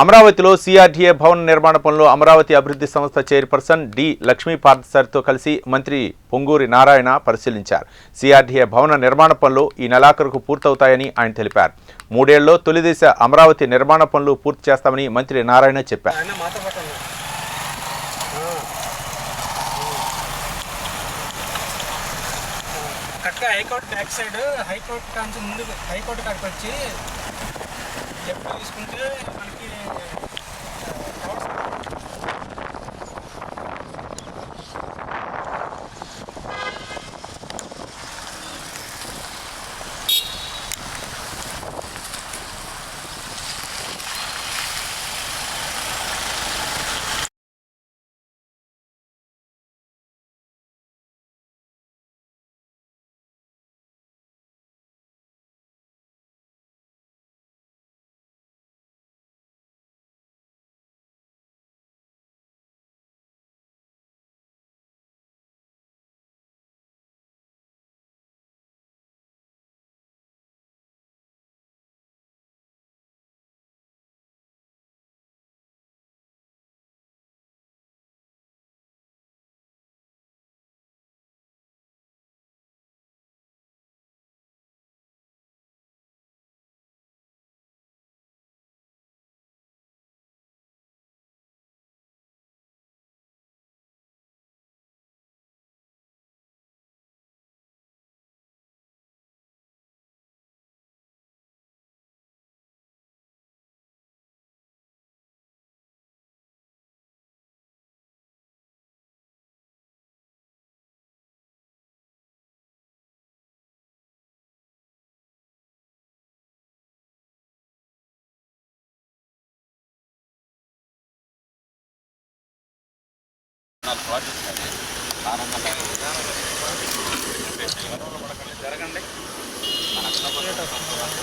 అమరావతిలో సిఆర్డీఏ భవన నిర్మాణ పనులు అమరావతి అభివృద్ధి సంస్థ చైర్పర్సన్ డి లక్ష్మీ పార్థసారితో కలిసి మంత్రి పొంగూరి నారాయణ పరిశీలించారు. సిఆర్డీఏ భవన నిర్మాణ పనులు ఈ నెలాఖరుకు పూర్తవుతాయని ఆయన తెలిపారు. మూడేళ్ళలో తొలిదశ అమరావతి నిర్మాణ పనులు పూర్తి చేస్తామని మంత్రి నారాయణ చెప్పారు. కరెక్ట్గా హైకోర్టు బ్యాక్ సైడ్ హైకోర్టు కాంచి ముందు హైకోర్టు కాడికి వచ్చి లెఫ్ట్ తీసుకుంటే మనకి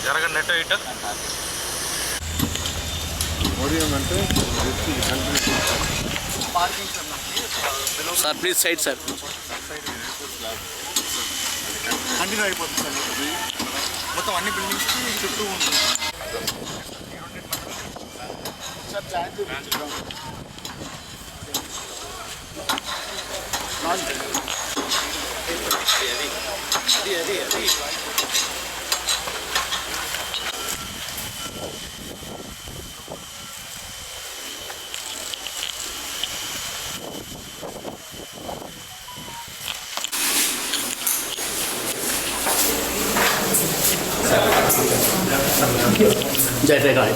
జరగండి. ఎటు ఇటు? Sir please side sir continue అయిపోతుంది సార్ మొత్తం అన్ని బిల్డింగ్స్ చుట్టూ ఉంటుంది. సార్ 谢谢，列的，再再搞一次。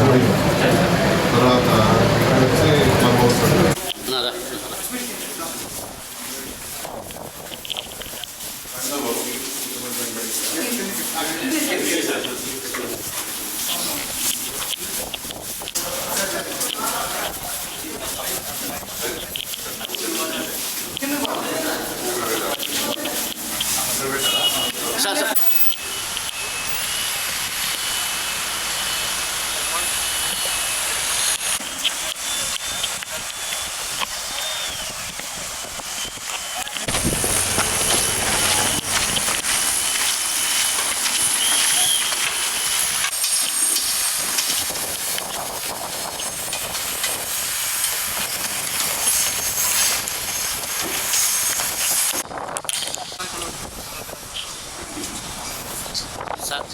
తర్వాత వచ్చి క్లబ్ హౌస్ నాదా సార్ సార్ సార్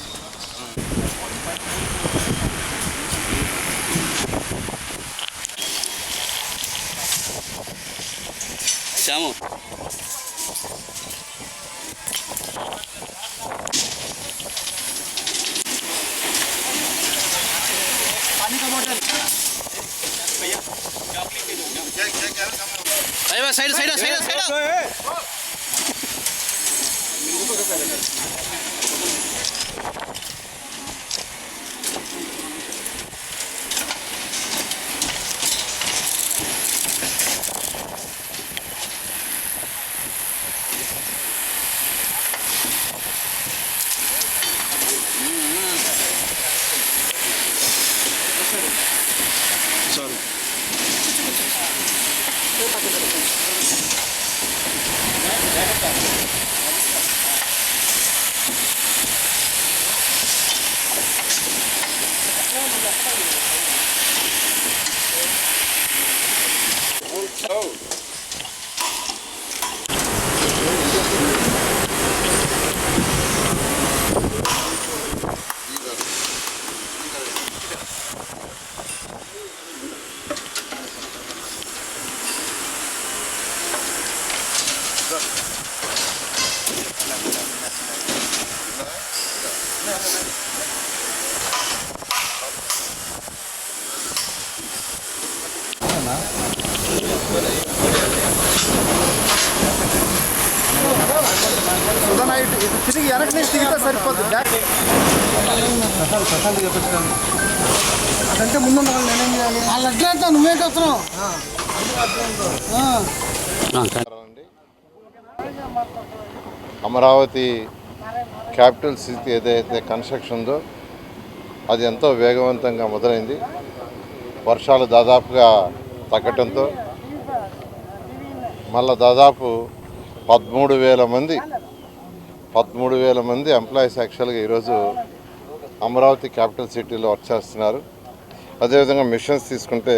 శ్యాము అయ్యా సైడ్ సైడ్ సైడ్ సైడ్ అదంటే ముందు నేనేం చేయాలి వాళ్ళు అట్లా నువ్వేంటి వస్తున్నావు అండి అమరావతి క్యాపిటల్ సిటీ ఏదైతే కన్స్ట్రక్షన్ ఉందో అది ఎంతో వేగవంతంగా మొదలైంది. వర్షాలు దాదాపుగా తగ్గటంతో మళ్ళా దాదాపు పదమూడు వేల మంది పదమూడు వేల మంది ఎంప్లాయీస్ యాక్చువల్గా ఈరోజు అమరావతి క్యాపిటల్ సిటీలో వర్క్ చేస్తున్నారు. అదేవిధంగా మిషన్స్ తీసుకుంటే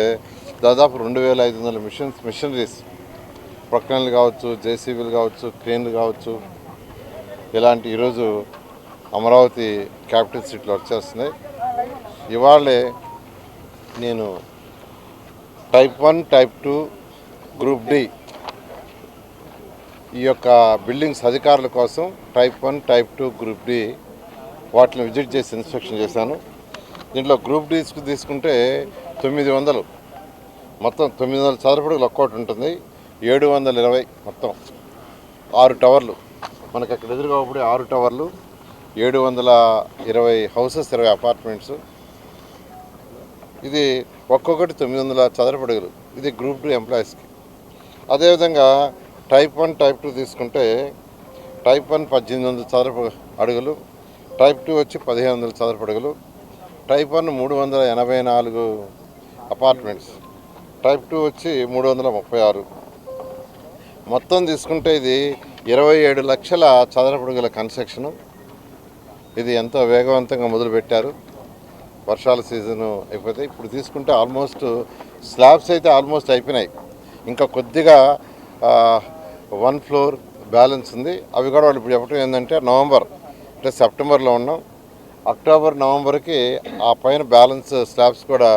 దాదాపు రెండు వేల ఐదు వందల మిషన్స్ మిషనరీస్ ప్రొక్లైన్లు కావచ్చు జేసీబీలు కావచ్చు క్రేన్లు కావచ్చు ఇలాంటి ఈరోజు అమరావతి క్యాపిటల్ సిటీలో వర్క్ చేస్తున్నాయి. ఇవాళే నేను type one type two group D ఈ యొక్క బిల్డింగ్స్ అధికారుల కోసం type one type two group D వాటిని విజిట్ చేసి ఇన్స్పెక్షన్ చేశాను. దీంట్లో గ్రూప్ డీస్కి తీసుకుంటే తొమ్మిది వందలు. మొత్తం తొమ్మిది వందల చదరపడుగులు ఒక్కోటి ఉంటుంది. ఏడు వందల ఇరవై మొత్తం. ఆరు టవర్లు. మనకి అక్కడ ఎదురుగా ఆరు టవర్లు. ఏడు వందల ఇరవై హౌసెస్ ఇరవై అపార్ట్మెంట్స్. ఇది ఒక్కొక్కటి తొమ్మిది వందల చదరపడుగులు. ఇది గ్రూప్ టూ ఎంప్లాయీస్కి అదేవిధంగా టైప్ వన్ టైప్ టూ తీసుకుంటే టైప్ వన్ పద్దెనిమిది వందల చదరపు అడుగులు టైప్ టూ వచ్చి పదిహేను వందల చదరపు అడుగులు టైప్ వన్ మూడు వందల ఎనభై నాలుగు అపార్ట్మెంట్స్ టైప్ టూ వచ్చి మూడు వందల ముప్పై ఆరు. మొత్తం తీసుకుంటే ఇది ఇరవై ఏడు లక్షల చదరపడుగుల కన్స్ట్రక్షను. ఇది ఎంతో వేగవంతంగా మొదలుపెట్టారు. వర్షాల సీజను అయిపోతే ఇప్పుడు తీసుకుంటే ఆల్మోస్ట్ స్లాబ్స్ అయితే ఆల్మోస్ట్ అయిపోయినాయి. ఇంకా కొద్దిగా వన్ ఫ్లోర్ బ్యాలెన్స్ ఉంది. అవి కూడా వాళ్ళు ఇప్పుడు చెప్పడం ఏంటంటే నవంబర్ అంటే సెప్టెంబర్లో ఉన్నాం. అక్టోబర్ నవంబర్కి ఆ పైన బ్యాలెన్స్ స్లాబ్స్ కూడా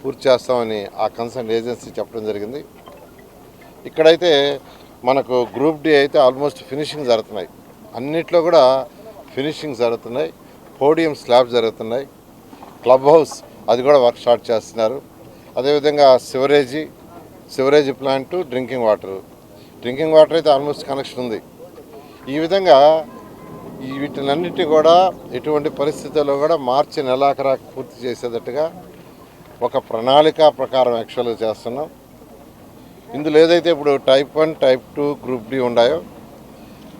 పూర్తి చేస్తామని ఆ కన్సర్న్ ఏజెన్సీ చెప్పడం జరిగింది. ఇక్కడైతే మనకు గ్రూప్ డి అయితే ఆల్మోస్ట్ ఫినిషింగ్ జరుగుతున్నాయి. అన్నిట్లో కూడా ఫినిషింగ్ జరుగుతున్నాయి. పోడియం స్లాబ్ జరుగుతున్నాయి. క్లబ్ హౌస్ అది కూడా వర్క్ స్టార్ట్ చేస్తున్నారు. అదేవిధంగా sewerage sewerage plant drinking water. Drinking water అయితే ఆల్మోస్ట్ కనెక్షన్ ఉంది. ఈ విధంగా ఈ వీటినన్నిటి కూడా ఎటువంటి పరిస్థితుల్లో కూడా మార్చి నెలాఖరాకు పూర్తి చేసేటట్టుగా ఒక ప్రణాళిక ప్రకారం యాక్చువల్గా చేస్తున్నాం. ఇందులో ఏదైతే ఇప్పుడు type one type two group D ఉన్నాయో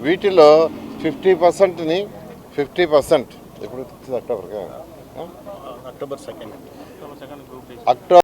వీటిలో ఫిఫ్టీ పర్సెంట్ని ఫిఫ్టీ పర్సెంట్ ఇప్పుడు అక్టోబర్గా అక్టోబర్? సెకండ్. అక్టోబర్